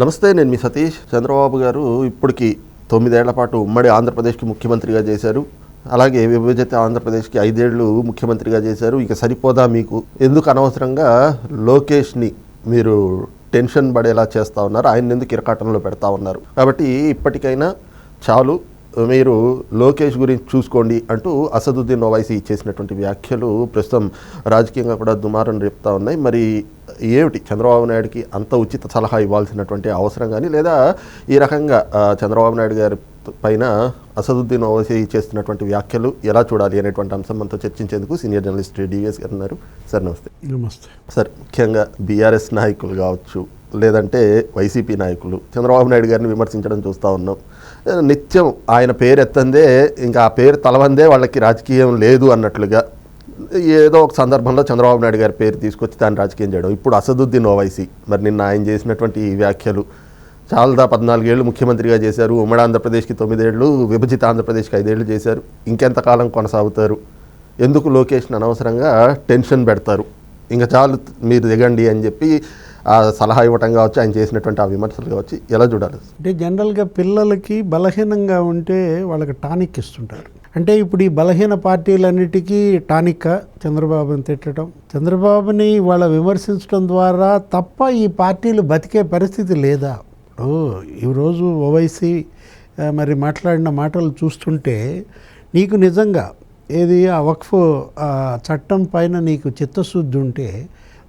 నమస్తే నేను మీ సతీష్. చంద్రబాబు గారు ఇప్పటికి తొమ్మిదేళ్ళ పాటు ఉమ్మడి ఆంధ్రప్రదేశ్కి ముఖ్యమంత్రిగా చేశారు. అలాగే విభజిత ఆంధ్రప్రదేశ్కి ఐదేళ్ళు ముఖ్యమంత్రిగా చేశారు. ఇక సరిపోదా మీకు? ఎందుకు అనవసరంగా లోకేష్ని మీరు టెన్షన్ పడేలా చేస్తూ ఉన్నారు? ఆయన ఎందుకు ఇరకాటంలో పెడతా ఉన్నారు? కాబట్టి ఇప్పటికైనా చాలు. మీరు లోకేష్ గురించి చూసుకోండి అంటూ అసదుద్దీన్ ఓవైసీ చేసినటువంటి వ్యాఖ్యలు ప్రస్తుతం రాజకీయంగా కూడా దుమారం రేపుతా ఉన్నాయి. మరి ఏమిటి చంద్రబాబు నాయుడుకి అంత ఉచిత సలహా ఇవ్వాల్సినటువంటి అవసరం కానీ లేదా ఈ రకంగా చంద్రబాబు నాయుడు గారి పైన అసదుద్దీన్ ఓవైసీ చేస్తున్నటువంటి వ్యాఖ్యలు ఎలా చూడాలి అనేటువంటి అంశం మనతో చర్చించేందుకు సీనియర్ జర్నలిస్ట్ డివిఎస్ గారు ఉన్నారు. సార్ నమస్తే. నమస్తే. సార్ ముఖ్యంగా బీఆర్ఎస్ నాయకులు కావచ్చు లేదంటే వైసీపీ నాయకులు. చంద్రబాబు నాయుడు గారిని విమర్శించడం చూస్తూ ఉన్నాం. నిత్యం ఆయన పేరు ఎత్తందే ఇంకా ఆ పేరు తలవందే వాళ్ళకి రాజకీయం లేదు అన్నట్లుగా ఏదో ఒక సందర్భంలో చంద్రబాబు నాయుడు గారి పేరు తీసుకొచ్చి దాన్ని రాజకీయం చేయడం. ఇప్పుడు అసదుద్దీన్ ఓవైసీ మరి నిన్న ఆయన చేసినటువంటి ఈ వ్యాఖ్యలు చాలదా పద్నాలుగేళ్ళు ముఖ్యమంత్రిగా చేశారు ఉమ్మడి ఆంధ్రప్రదేశ్కి తొమ్మిదేళ్ళు విభజిత ఆంధ్రప్రదేశ్కి ఐదేళ్ళు చేశారు ఇంకెంతకాలం కొనసాగుతారు? ఎందుకు లొకేషన్ అనవసరంగా టెన్షన్ పెడతారు? ఇంకా చాలు మీరు దిగండి అని చెప్పి సలహా ఇవ్వటం కావచ్చు ఆయన చేసినటువంటి ఆ విమర్శలు కావచ్చు ఎలా చూడాలి? అంటే జనరల్గా పిల్లలకి బలహీనంగా ఉంటే వాళ్ళకి టానిక్ ఇస్తుంటారు. అంటే ఇప్పుడు ఈ బలహీన పార్టీలన్నిటికీ టానిక్ చంద్రబాబుని తిట్టడం. చంద్రబాబుని వాళ్ళ విమర్శించడం ద్వారా తప్ప ఈ పార్టీలు బతికే పరిస్థితి లేదా? ఇప్పుడు ఈరోజు ఓవైసీ మరి మాట్లాడిన మాటలు చూస్తుంటే నీకు నిజంగా ఏది ఆ వక్ఫ్ ఆ, చట్టం పైన నీకు చిత్తశుద్ధి ఉంటే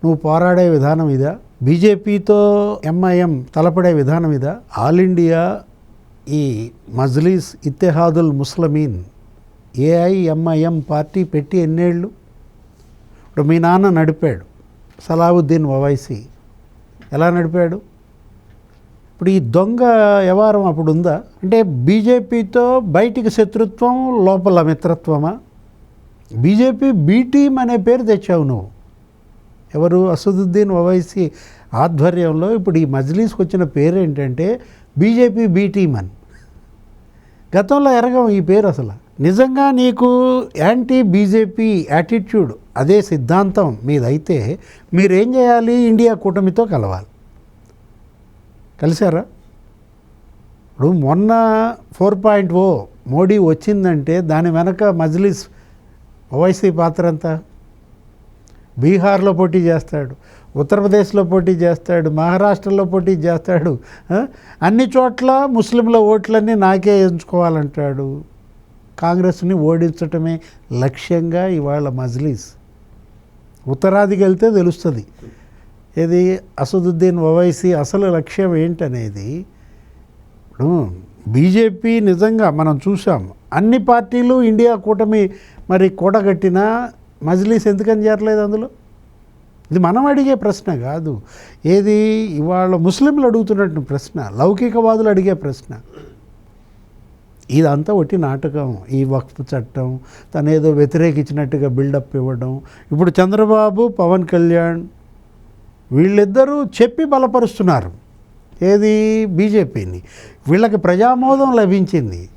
నువ్వు పోరాడే విధానం ఇదా? బీజేపీతో ఎంఐఎం తలపడే విధానం ఇదా? ఆల్ ఇండియా ఈ మజ్లీస్ ఇత్తెహాదుల్ ముస్లమీన్ ఏఐఎంఐఎం పార్టీ పెట్టి ఎన్నేళ్ళు? ఇప్పుడు మీ నాన్న నడిపాడు సలావుద్దీన్ వవైసీ ఎలా నడిపాడు? ఇప్పుడు ఈ దొంగ వ్యవహారం అప్పుడు ఉందా? అంటే బీజేపీతో బయటికి శత్రుత్వం లోపల మిత్రత్వమా? బీజేపీ బీ అనే పేరు తెచ్చావు నువ్వు. ఎవరు అసదుద్దీన్ ఓవైసీ ఆధ్వర్యంలో ఇప్పుడు ఈ మజ్లీస్కి వచ్చిన పేరు ఏంటంటే బీజేపీ బీ టీమ్ అని. గతంలో ఎరగం ఈ పేరు అసలు. నిజంగా నీకు యాంటీ బీజేపీ యాటిట్యూడ్ అదే సిద్ధాంతం మీదైతే మీరేం చేయాలి? ఇండియా కూటమితో కలవాలి. కలిసారా ఇప్పుడు మొన్న ఫోర్ పాయింట్ ఓ మోడీ వచ్చిందంటే దాని వెనక మజ్లిస్ ఓవైసీ పాత్ర అంతా బీహార్లో పోటీ చేస్తాడు ఉత్తరప్రదేశ్లో పోటీ చేస్తాడు మహారాష్ట్రలో పోటీ చేస్తాడు అన్ని చోట్ల ముస్లింల ఓట్లన్నీ నాకే ఎంచుకోవాలంటాడు. కాంగ్రెస్ని ఓడించటమే లక్ష్యంగా ఇవాళ మజ్లీస్. ఉత్తరాదికి వెళ్తే తెలుస్తుంది. ఇది అసదుద్దీన్ ఓవైసీ అసలు లక్ష్యం ఏంటనేది? ఇప్పుడు బీజేపీ నిజంగా మనం చూసాం అన్ని పార్టీలు ఇండియా కూటమి మరి కూడగట్టిన మజ్లీస్ ఎందుకని చేరలేదు అందులో? ఇది మనం అడిగే ప్రశ్న కాదు. ఏది? ఇవాళ ముస్లింలు అడుగుతున్నట్టు ప్రశ్న లౌకికవాదులు అడిగే ప్రశ్న. ఇదంతా ఒట్టి నాటకం. ఈ వక్ఫ్ చట్టం తనేదో వ్యతిరేకించినట్టుగా బిల్డప్ ఇవ్వడం. ఇప్పుడు చంద్రబాబు పవన్ కళ్యాణ్ వీళ్ళిద్దరూ చెప్పి బలపరుస్తున్నారు. ఏది? బీజేపీని. వీళ్ళకి ప్రజామోదం లభించింది.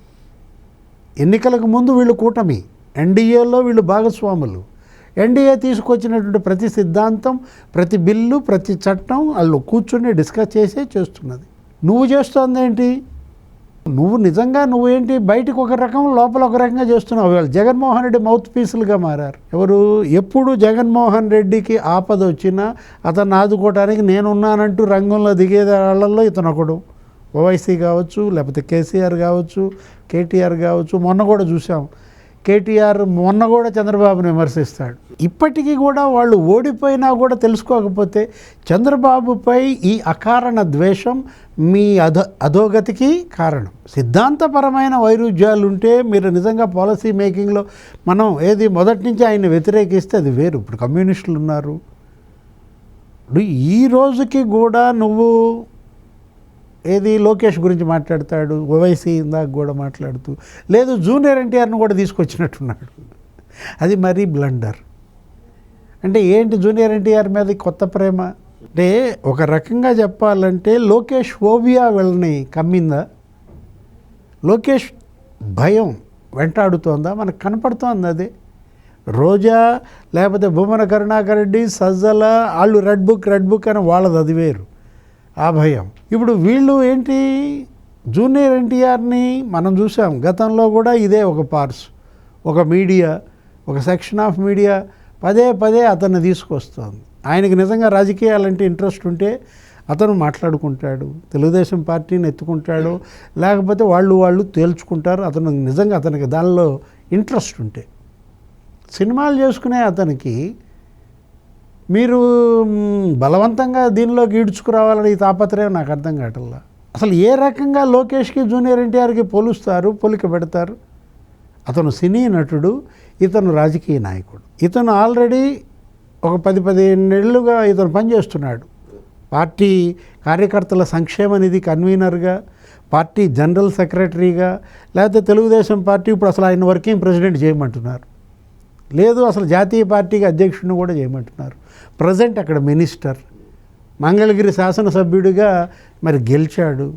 ఎన్నికలకు ముందు వీళ్ళు కూటమి. ఎన్డీఏలో వీళ్ళు భాగస్వాములు. ఎన్డీఏ తీసుకొచ్చినటువంటి ప్రతి సిద్ధాంతం ప్రతి బిల్లు ప్రతి చట్టం వాళ్ళు కూర్చుని డిస్కస్ చేసే చేస్తున్నది. నువ్వు చేస్తోంది ఏంటి నువ్వు నిజంగా నువ్వేంటి? బయటకు ఒక రకం లోపల ఒక రకంగా చేస్తున్నావు. వాళ్ళు జగన్మోహన్ రెడ్డి మౌత్ పీసులుగా మారారు. ఎవరు? ఎప్పుడు జగన్మోహన్ రెడ్డికి ఆపద వచ్చినా అతను ఆదుకోవడానికి నేనున్నానంటూ రంగంలో దిగే వాళ్ళల్లో ఇతను ఒకడు. ఓవైసీ కావచ్చు లేకపోతే కేసీఆర్ కావచ్చు కేటీఆర్ కావచ్చు. మొన్న కూడా చూసాం కేటీఆర్ మొన్న కూడా చంద్రబాబును విమర్శిస్తాడు. ఇప్పటికీ కూడా వాళ్ళు ఓడిపోయినా కూడా తెలుసుకోకపోతే చంద్రబాబుపై ఈ అకారణ ద్వేషం మీ అధో అధోగతికి కారణం. సిద్ధాంతపరమైన వైరుధ్యాలు ఉంటే మీరు నిజంగా పాలసీ మేకింగ్లో మనం ఏది మొదటి నుంచి ఆయన వ్యతిరేకిస్తే అది వేరు. ఇప్పుడు కమ్యూనిస్టులు ఉన్నారు ఇప్పుడు ఈ రోజుకి కూడా నువ్వు ఏది లోకేష్ గురించి మాట్లాడతాడు? ఓవైసీ ఇందాక కూడా మాట్లాడుతూ లేదు జూనియర్ ఎన్టీఆర్ని కూడా తీసుకొచ్చినట్టున్నాడు. అది మరీ బ్లండర్. అంటే ఏంటి జూనియర్ ఎన్టీఆర్ మీద కొత్త ప్రేమ? అంటే ఒక రకంగా చెప్పాలంటే లోకేష్ ఓబియా వెళ్ళని కమ్మిందా? లోకేష్ భయం వెంటాడుతోందా? మనకు కనపడుతోంది అదే. రోజా లేకపోతే భూమన కరుణాకర్ రెడ్డి సజ్జల వాళ్ళు రెడ్ బుక్ రెడ్ బుక్ అని వాళ్ళది అది వేరు. ఆ భయం. ఇప్పుడు వీళ్ళు ఏంటి? జూనియర్ ఎన్టీఆర్ని మనం చూసాం. గతంలో కూడా ఇదే ఒక పార్స్ ఒక మీడియా ఒక సెక్షన్ ఆఫ్ మీడియా పదే పదే అతన్ని తీసుకొస్తుంది. ఆయనకి నిజంగా రాజకీయాలంటే ఇంట్రెస్ట్ ఉంటే అతను మాట్లాడుకుంటాడు. తెలుగుదేశం పార్టీని ఎత్తుకుంటాడు. లేకపోతే వాళ్ళు వాళ్ళు తేల్చుకుంటారు. అతను నిజంగా అతనికి దానిలో ఇంట్రెస్ట్ ఉంటే. సినిమాలు చేసుకునే అతనికి మీరు బలవంతంగా దీనిలోకి ఈడ్చుకురావాలని ఈ తాపత్రయం నాకు అర్థం కావట్లా? అసలు ఏ రకంగా లోకేష్కి జూనియర్ ఎన్టీఆర్కి పోలుస్తారు పోలిక పెడతారు? అతను సినీ నటుడు ఇతను రాజకీయ నాయకుడు. ఇతను ఆల్రెడీ ఒక పది పదిహేను ఇతను పనిచేస్తున్నాడు. పార్టీ కార్యకర్తల సంక్షేమ నిధి కన్వీనర్గా పార్టీ జనరల్ సెక్రటరీగా లేకపోతే తెలుగుదేశం పార్టీ ఇప్పుడు అసలు ఆయన వర్కింగ్ ప్రెసిడెంట్ చేయమంటున్నారు. లేదు అసలు జాతీయ పార్టీకి అధ్యక్షుడిని కూడా చేయమంటున్నారు. ప్రజెంట్ అక్కడ మినిస్టర్. మంగళగిరి శాసనసభ్యుడిగా మరి గెలిచాడు.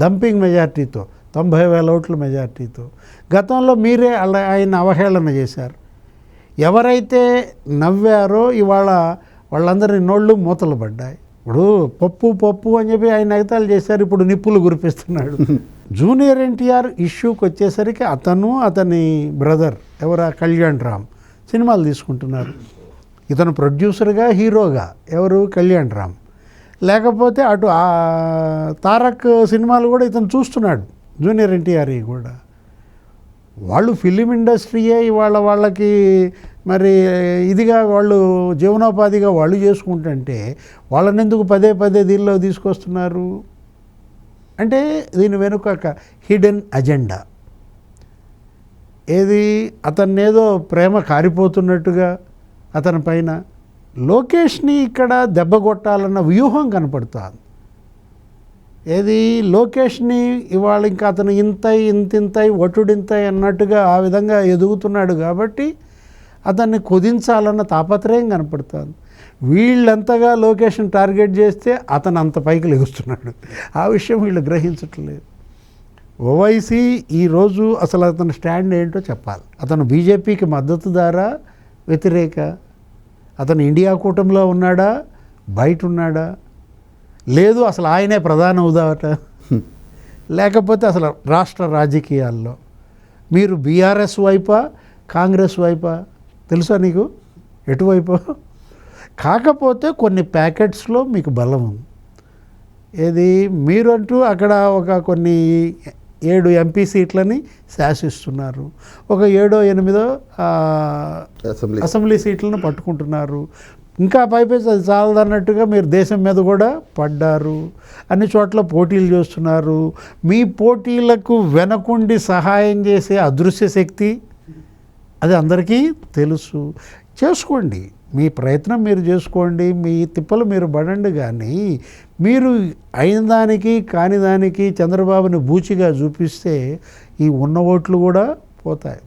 డంపింగ్ మెజార్టీతో తొంభై వేల ఓట్ల మెజార్టీతో. గతంలో మీరే అలా ఆయన అవహేళన చేశారు. ఎవరైతే నవ్వారో ఇవాళ వాళ్ళందరి నోళ్ళు మూతలు పడ్డాయి. ఇప్పుడు పప్పు పప్పు అని చెప్పి ఆయన ఎగతాలు చేశారు ఇప్పుడు నిప్పులు కురిపిస్తున్నాడు. జూనియర్ ఎన్టీఆర్ ఇష్యూకి వచ్చేసరికి అతను అతని బ్రదర్ ఎవరా? కళ్యాణ్ రామ్ సినిమాలు తీసుకుంటున్నారు. ఇతను ప్రొడ్యూసర్గా హీరోగా ఎవరు? కళ్యాణ్ రామ్. లేకపోతే అటు తారక్ సినిమాలు కూడా ఇతను చూస్తున్నాడు జూనియర్ ఎన్టీఆర్ కూడా. వాళ్ళు ఫిలిం ఇండస్ట్రీయే ఇవాళ వాళ్ళకి మరి ఇదిగా వాళ్ళు జీవనోపాధిగా వాళ్ళు చేసుకుంటుంటే వాళ్ళని ఎందుకు పదే పదే దీనిలో తీసుకొస్తున్నారు? అంటే దీని వెనుక ఒక హిడెన్ అజెండా. ఏది అతన్ని ఏదో ప్రేమ కారిపోతున్నట్టుగా అతని పైన లోకేష్ని ఇక్కడ దెబ్బ కొట్టాలన్న వ్యూహం కనపడుతుంది. ఏది లోకేష్ని ఇవాళ ఇంకా అతను ఇంతై ఇంతింతై ఒటుడింతై అన్నట్టుగా ఆ విధంగా ఎదుగుతున్నాడు కాబట్టి అతన్ని కుదించాలన్న తాపత్రయం కనపడుతుంది. వీళ్ళంతగా లొకేషన్ టార్గెట్ చేస్తే అతను అంత పైకి లెగుస్తున్నాడు ఆ విషయం వీళ్ళు గ్రహించట్లేదు. ఓవైసీ ఈరోజు అసలు అతని స్టాండ్ ఏంటో చెప్పాలి. అతను బీజేపీకి మద్దతుదారా? వ్యతిరేక. అతను ఇండియా కూటమిలో ఉన్నాడా? బయట ఉన్నాడా? లేదు అసలు ఆయనే ప్రధాన ఉదాట లేకపోతే అసలు రాష్ట్ర రాజకీయాల్లో. మీరు బీఆర్ఎస్ వైపా? కాంగ్రెస్ వైపా? తెలుసా నీకు? ఎటువైపు? కాకపోతే కొన్ని ప్యాకెట్స్లో మీకు బలం ఉంది. ఏది? మీరంటూ అక్కడ ఒక కొన్ని ఏడు ఎంపీ సీట్లని శాసిస్తున్నారు. ఒక ఏడో ఎనిమిదో అసెంబ్లీ. అసెంబ్లీ సీట్లను పట్టుకుంటున్నారు. ఇంకా పైపేసి అది చాలదన్నట్టుగా మీరు దేశం మీద కూడా పడ్డారు. అన్ని చోట్ల పోటీలు చేస్తున్నారు. మీ పోటీలకు వెనకుండి సహాయం చేసే అదృశ్య శక్తి అది అందరికీ తెలుసు. చేసుకోండి. మీ ప్రయత్నం మీరు చేసుకోండి మీ తిప్పలు మీరు పడండి కానీ మీరు అయిన దానికి కాని దానికి చంద్రబాబుని బూచిగా చూపిస్తే ఈ ఉన్న ఓట్లు కూడా పోతాయి.